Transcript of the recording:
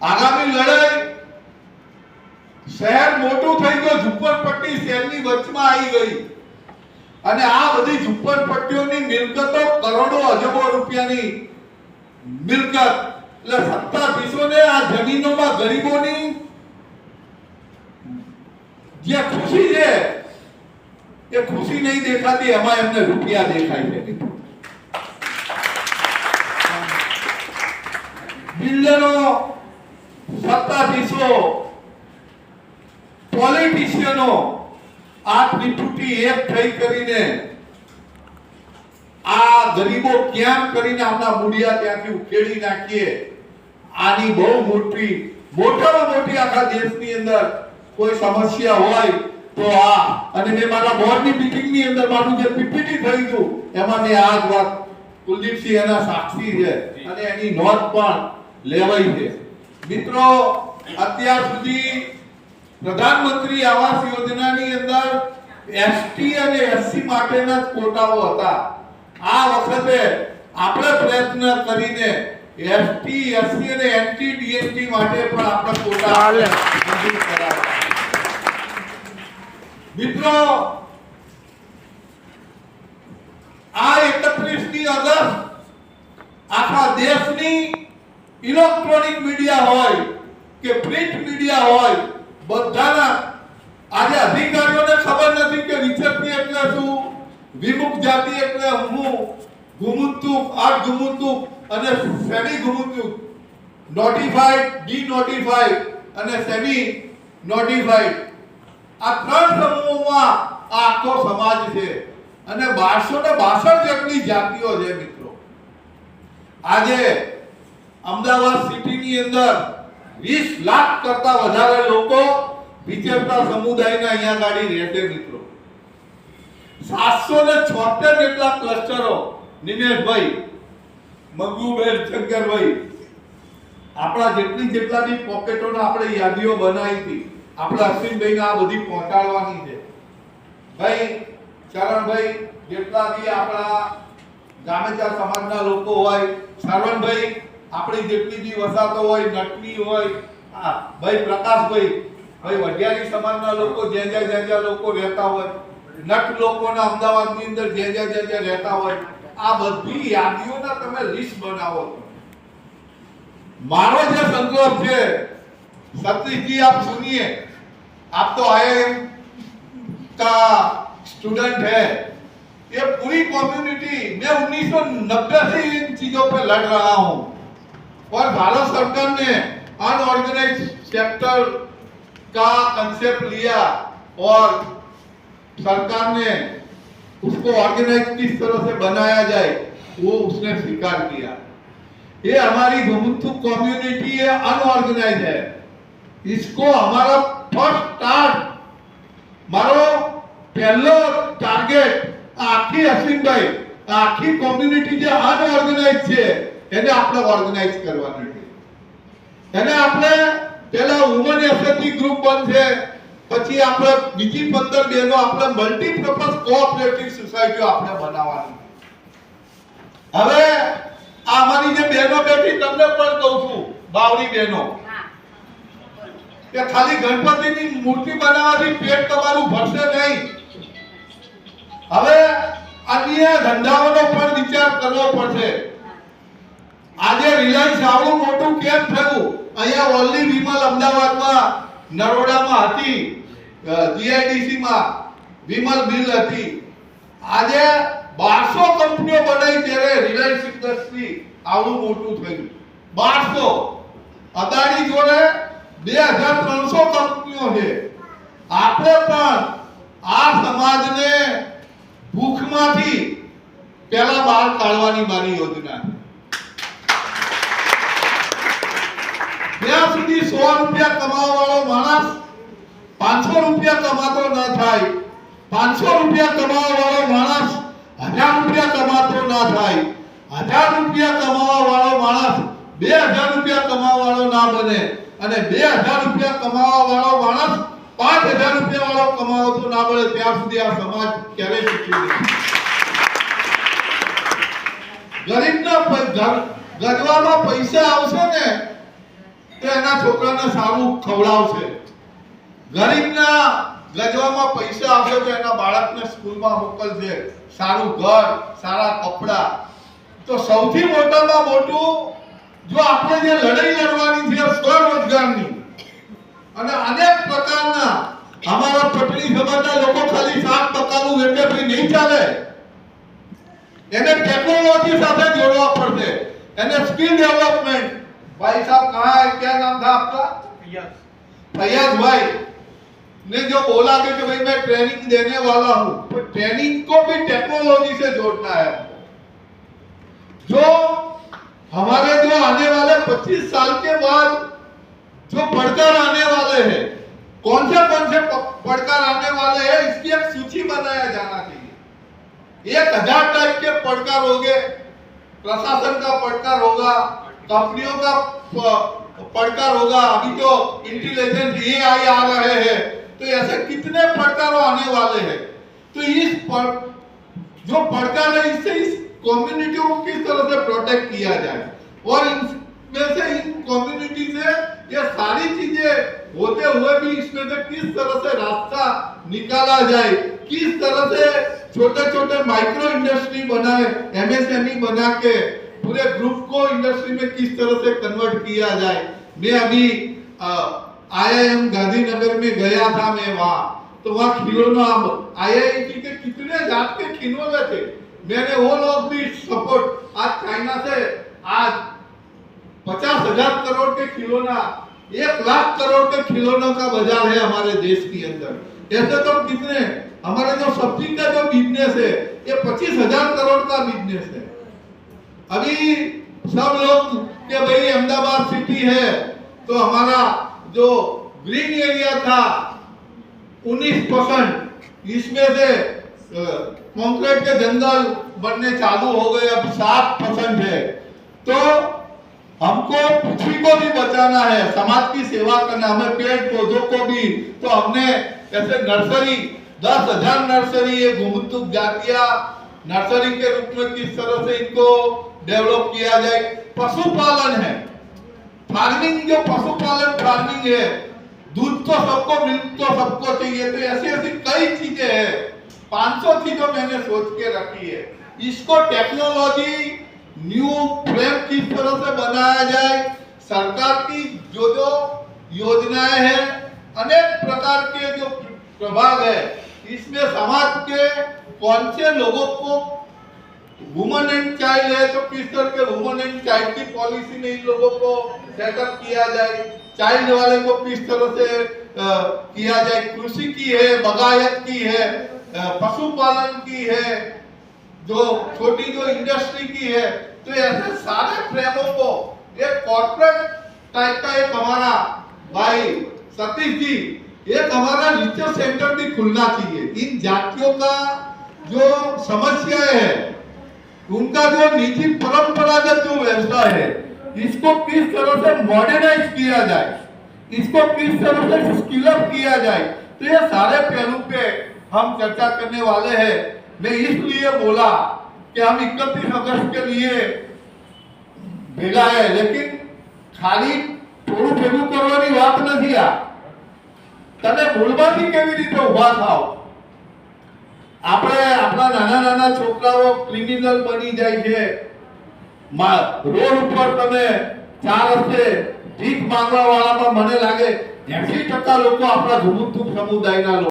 આગામી લડાઈ શહેર મોટું થઈ ગયું, ઝુંપડપટ્ટી શહેરની વચમાં આવી ગઈ. અને આ બધી ઝુંપડપટ્ટીઓની મિલકતો કરોડો અજબો રૂપિયાની મિલકત. એટલે સત્તાધીશોને આ જમીનોમાં ગરીબોની જે ખુશી છે, એ ખુશી નહીં દેખાતી, એમાં એમને રૂપિયા દેખાય છે બિલ્ડરો સત્તાધીશો પોલિટિશિયનો આઠની તૂટી એક થઈ કરીને આ ગરીબો ક્યાં કરીને આપણા મૂડિયા ત્યાંથી ઉખેડી નાખીએ. આની બહુ મોટી, મોટામાં મોટી આખા દેશની અંદર કોઈ સમસ્યા હોય તો આ. અને મેં મારા બોર્ડની મીટિંગની અંદર મારું જે પીપીટી થયું હતું એમાં મેં આ જ વાત, કુલદીપસિંહ એના સાક્ષી છે અને એની નોંધ પણ લેવાઈ છે. મિત્રો અત્યાર સુધી પ્રધાનમંત્રી આવાસ યોજનાની અંદર એસટી અને એસસી માટેના કોટાઓ હતા. આ વખતે આપણે પ્રયત્ન કરીને એસટી એસસી અને એનટી ડીએસટી માટે પણ આપણે કોટા મંજૂર કરાવ્યા. મિત્રો આ 31 ની ઓગસ્ટ આખા દેશની ઇલેક્ટ્રોનિક મીડિયા હોય કે પ્રિન્ટ મીડિયા હોય, બધાના આજે અધિકારીઓને ખબર નથી કે વિચરતી એટલે શું, વિમુખ જાતિ એટલે હું, ગુમુતુક આ ગુમુતુક અને સેમી ગુમુતુક. નોટિફાઈડ ડી નોટિફાઈડ અને સેમી નોટિફાઈડ આ ત્રણ સમૂહોમાં આ આખો સમાજ છે. અને બારસો ને બાસઠ જેટલી જાતિઓ છે મિત્રો. આજે સિટીની અંદર 20 લાખ કરતા વધારે લોકો વિચરતા સમુદાયના અહીંયા ગાડી રહેશે મિત્રો. સાતસો ને છોતેર જેટલા ક્લસ્ટરો નિમેશભાઈ, મગુબેન, શંકરભાઈ, આપણા જેટલી જેટલા બી પોકેટોના આપણે યાદીઓ બનાવી હતી, આપણે અશ્વિનભાઈને આ બધી પહોંચાડવાની છે. ભાઈ, ચરણભાઈ જેટલા બી આપણા ગામેચા સમાજના લોકો હોય, શ્રવણભાઈ આપણી જેટલી બી વસાતો હોય નટની હોય હા ભાઈ પ્રકાશભાઈ ભાઈ વઢિયારી સમાજના લોકો જ્યાં જ્યાં જ્યાં જ્યાં લોકો રહેતા હોય નટ લોકોના અમદાવાદની અંદર જ્યાં જ્યાં જ્યાં જ્યાં રહેતા હોય આ બધી યાદીઓના તમે લિસ્ટ બનાવો છો मारो जो संकल्प है सतीश जी आप सुनिए आप तो आईआईएम का स्टूडेंट है ये पूरी कम्युनिटी मैं 1990 से इन चीजों पे लड़ रहा हूं और भारत सरकार ने अनऑर्गेनाइज सेक्टर का कंसेप्ट लिया और सरकार ने उसको ऑर्गेनाइज किस तरह से बनाया जाए वो उसने स्वीकार किया ये हमारी घुमतु कम्युनिटी है अनऑर्गेनाइज है इसको हमारा फर्स्ट टार्ट મારો પહેલો ટાર્ગેટ આખી અશ્વિનભાઈ આખી કોમ્યુનિટી જે અનઓર્ગેનાઇઝ છે એને આપણે ઓર્ગેનાઇઝ કરવાની છે. એને આપણે પેલા વુમન એસએસજી ગ્રુપ બનશે પછી આપણે બીજી પંદર બહેનો આપણે મલ્ટીપર્પઝ કોઓપરેટિવ સોસાયટીઓ આપણે બનાવવાની હવે આ અમારી જે બહેનો બેઠી તમને પણ કહું છું બાવરી બહેનો. કે ખાલી ગણપતિની મૂર્તિ બનાવવાથી પેટ તમારું ભરશે નહીં. હવે અન્ય ધંધાઓનો પણ વિચાર કરવો પડશે. આજે રિલાયન્સ આવડું મોટું કેમ થયું? અહીંયા ઓનલી વિમલ અમદાવાદમાં, નરોડામાં હતી જીઆઈડીસીમાં વિમલ મિલ હતી. આજે બારસો કંપનીઓ બનાવી ત્યારે રિલાયન્સ ઇન્ડસ્ટ્રી આવડું મોટું થયું. બારસો. અદાણી જોડે બે હજાર ત્રણસો કંપનીઓ છે. આપણે પણ આ સમાજને ભૂખમાંથી પહેલા બહાર કાઢવાની મારી યોજના છે. જ્યાં સુધી સો રૂપિયા કમાવા વાળો માણસ પાંચસો રૂપિયા કમાતો ન થાય, પાંચસો રૂપિયા કમાવા વાળો માણસ હજાર રૂપિયા કમાતો ના થાય, હજાર રૂપિયા કમાવા વાળો માણસ બે હજાર રૂપિયા કમાવા વાળો ના બને અને બે હજાર રૂપિયા કમાવા વાળો માણસ પાંચ હજાર રૂપિયા વાળો કમાવતો ના બને ત્યાં સુધી આ સમાજ ક્યારે શીખી ગરીબના ગરવામાં પૈસા આવશે ને એ એના છોકરાને સારું ખવડાવશે. ગરીબના ગજવામાં પૈસા આવશે તો એના બાળકને સ્કૂલમાં મોકલશે. સારું ઘર, સારા કપડા. તો સૌથી મોટામાં મોટું, જો આપણે જે લડાઈ લડવાની છે સ્વરોજગારની, અને અનેક પ્રકારના, અમારા પટણી સમાજના લોકો ખાલી સાત પકાવવું એટલે ભાઈ નહીં ચાલે. એને ટેકનોલોજી સાથે જોડવા પડશે. એને સ્કિલ ડેવલપમેન્ટ भाई साहब कहाँ है? क्या नाम था आपका? फैयाज। भाई ने जो बोला कि भाई मैं ट्रेनिंग देने वाला हूँ तो ट्रेनिंग को भी टेक्नोलॉजी से जोड़ना है। जो हमारे जो आने वाले 25 साल के बाद जो पढ़कर आने वाले हैं कौन से कौन से पढ़कर आने वाले हैं इसकी एक सूची बनाया जाना चाहिए। एक हज़ार टाइप के पढ़कर होंगे प्रशासन का पढ़कर होगा, कंपनियों का प- पढ़कर होगा। अभी तो इंटेलिजेंस ये आई आ रहे हैं। तो ऐसे कितने पढ़कर आने वाले हैं? तो इस पढ़ जो पढ़कर है, इससे इस कम्युनिटी को किस तरह से प्रोटेक्ट किया जाए? और इनमें से इन कम्युनिटी से ये सारी चीज़ें होते हुए भी इसमें से किस तरह से रास्ता निकाला जाए? किस तरह से छोटे छोटे माइक्रो इंडस्ट्री बनाए एमएसएमई E बना के पूरे ग्रुप को इंडस्ट्री में किस तरह से कन्वर्ट किया जाए। मैं अभी आईआईएम गांधीनगर में गया था मैं वहाँ। तो वहाँ खिलौना आईआईटी के कितने जात के खिलौने थे। मैंने वो लोग भी सपोर्ट आज चाइना से आज पचास हज़ार करोड़ के खिलौना, एक लाख करोड़ के खिलौनों का बाज़ार है हमारे देश के अंदर। ऐसे तो कितने हमारे जो सब्ज़ी का जो बिज़नेस है, ये पच्चीस हज़ार करोड़ का बिज़नेस है। अभी सब लोग के भाई अहमदाबाद सिटी है तो हमारा जो ग्रीन एरिया था 19 परसेंट, इसमें से कंक्रीट के जंगल बनने चालू हो गए, अब सात परसेंट है। तो हमको पृथ्वी को भी बचाना है, समाज की सेवा करना, हमें पेड़ पौधों को भी। तो हमने ऐसे नर्सरी दस हज़ार नर्सरी ये घुमतुक जातिया नर्सरी के रूप में किस तरह से इनको डेवलप किया जाए? पशुपालन है। फ़ार्मिंग, जो पशुपालन, फ़ार्मिंग है, दूध तो सबको, मिल्क तो सबको चाहिए। तो ऐसी ऐसी कई चीज़ें हैं। 500 चीज़ों मैंने सोच के रखी है। इसको टेक्नोलॉजी न्यू फ्रेम किस तरह से बनाया जाए? सरकार की जो जो योजनाएँ हैं, अनेक प्रकार के जो प्रभाग है। इसमें समाज के कौन से लोगों को वुमन एंड चाइल्ड है तो किस तरह के वुमन एंड चाइल्ड की पॉलिसी में इन लोगों को सेटअप किया जाए? चाइल्ड वाले को किस तरह से अ, किया जाए? कृषि की है बगायत की है पशुपालन की है जो छोटी जो इंडस्ट्री की है तो ऐसे सारे फ्रेमों को एक कॉर्पोरेट टाइप का एक हमारा भाई सतीश जी एक हमारा रिसर्च सेंटर भी खुलना चाहिए इन जातियों का जो समस्याएं है उनका जो निजी परंपरागत जो व्यवसाय है इसको किस तरह से मॉडर्नाइज किया जाए इसको किस तरह से स्किल अप किया जाए तो ये सारे पहलू पे हम चर्चा करने वाले हैं मैं इसलिए बोला कि हम इकतीस अगस्त के लिए ભેગા है लेकिन ખાલી થોડું ભેગું કરવાની વાત નથી આ તમે મૂળમાંથી કેવી રીતે ઊભા થાવ આપણે આપણા નાના નાના છોકરાઓ ક્રિમિનલ બની જાય છે. રોડ ઉપર તમે ચાર રસ્તે ભીખ માંગવા વાળામાં મને લાગે એસી ટકા લોકો આપણા ધુમુક સમુદાયના